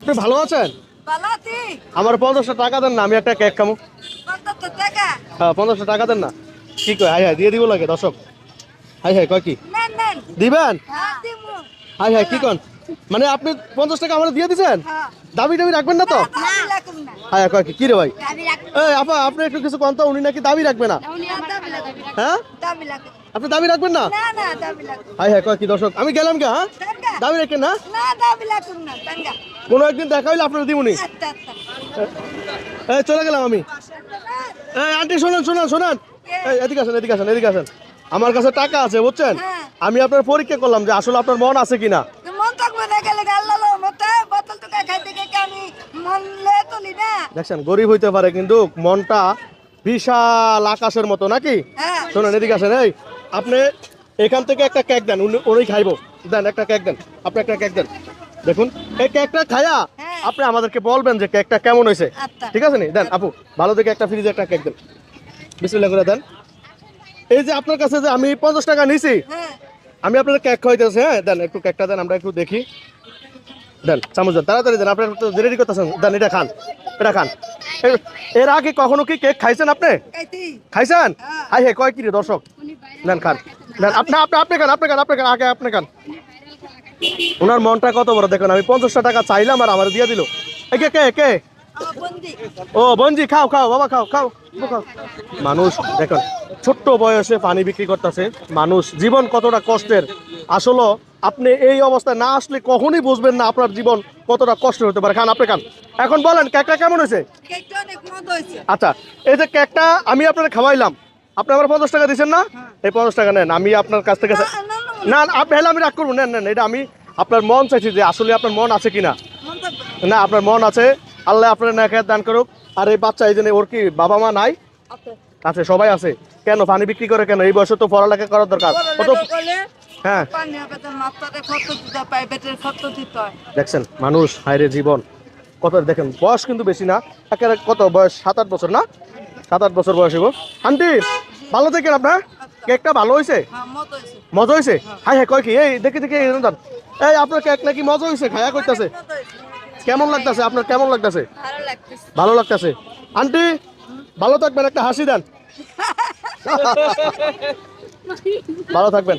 আপনি ভালো আছেন? আমার পঞ্চাশটা টাকা দেন না আমি একটা কেক খামো। হ্যাঁ পঞ্চাশটা টাকা দেন না। কি কয়? হাই হাই দিয়ে দিব লাগে দর্শক। হাই হাই কয় কি? দিবেন? হ্যাঁ হাই হাই কি কন? মানে আপনি পঞ্চাশ টাকা আমার দিয়ে দিচ্ছেন হ্যাঁ। দাবি টাবি রাখবেন না তো? হাই কয় কি? রে ভাই? এই আপা আপনি একটু কিছু কন তো উনি নাকি দাবি রাখবে না। হ্যাঁ? আপনি দাবি রাখবেন না? হাই হাই কয় কি দর্শক? আমি গেলাম কে হ্যাঁ? দাবি রাখেন না? কোনো একদিন দেখা হইলে আপনারা দিবনি আচ্ছা আচ্ছা। এই চলে গেলাম আমি। এই আন্টি শোনেন শোনেন শোনেন। এই এদিকে আসেন এদিকে আসেন এদিকে আসেন। আমার কাছে টাকা আছে বুঝছেন? হ্যাঁ। আমি আপনার পরীক্ষা করলাম যে আসলে আপনার মন আছে কিনা। দেখছেন গরিব হইতে পারে কিন্তু মনটা বিশাল আকাশের মতো নাকি? হ্যাঁ। শোনেন এদিকে আসেন এই আপনি এখান থেকে একটা কেক দেন উনি উনি খাইবো। দেন একটা কেক দেন। আপনি একটা কেক দেন। দেখুন এই কেকটা খায়া হ্যাঁ। আপনি আমাদেরকে বলবেন যে কেকটা কেমন হয়েছে। আচ্ছা। ঠিক আছে নি? দেন আপু ভালো দেখে একটা ফ্রিজে একটা কেক দেন। বিসমিল্লাহ করে দেন। এই যে আপনার কাছে যে আমি পঞ্চাশ টাকা নিছি হ্যাঁ। আমি আপনার কেক খাওয়াইতেছি হ্যাঁ? দেন একটু কেকটা দেন আমরা একটু দেখি। দেন চামচ দেন তাড়াতাড়ি দেন আপনার তো রেডি করতেছেন। দেন এটা খান এটা খান। এর- এর আগে কখনো কি কেক খাইছেন আপনি? খাইছেন? হ্যাঁ। হাই হে কয় কি রে দর্শক? দেন খান। দেন আপনি আপনি আপনি খান আপনি খান আপনি খান আগে আপনি খান। ওনার মনটা কত বড়? দেখুন আমি পঞ্চাশটা টাকা চাইলাম আর আমার দিয়ে দিল। এই কে কে কে? ও বঞ্জি খাও খাও বাবা খাও খাও খাও মানুষ দেখুন ছোট্ট বয়সে পানি বিক্রি করতেছে। মানুষ জীবন কতটা কষ্টের। আসলে আপনি এই অবস্থায় না আসলে কখনই বুঝবেন না আপনার জীবন কতটা কষ্ট হতে পারে। খান আপনি খান। এখন বলেন কেকটা কেমন হয়েছে? আচ্ছা এই যে কেকটা আমি আপনার খাওয়াইলাম আপনি আমার পঞ্চাশ টাকা দিচ্ছেন না? এই পঞ্চাশ টাকা নেন আমি আপনার কাছ থেকে না, না, না, না আপনি হেলে আমি রাগ করব। নেন নেন এটা আমি আপনার মন চাইছি যে আসলে আপনার মন আছে কি না না আপনার মন আছে। আল্লাহ আপনার নাকাত দান করুক। আর এই বাচ্চা এই জন্য ওর কি বাবা মা নাই? আছে। সবাই আছে। কেন পানি বিক্রি করে কেন? এই বয়সে তো পড়ালেখা করার দরকার। ও তো করলে হ্যাঁ। দেখছেন মানুষ হায়রে জীবন। কত দেখেন বয়স কিন্তু বেশি না। একেবারে কত বয়স? সাত আট বছর না? সাত আট বছর বয়স হইব আন্টি! ভালো থেকে আপনার? কেকটা ভালো হয়েছে? হ্যাঁ মজা হয়েছে। হ্যাঁ। হাই হ্যাঁ কয় কি? এই দেখি দেখি এই আপনার কেক নাকি মজা হয়েছে? খায়া করতেছে কেমন লাগতেছে? আপনার কেমন লাগতেছে? ভালো লাগতেছে। ভালো লাগতেছে। আন্টি ভালো থাকবেন একটা হাসি দেন। ভালো থাকবেন।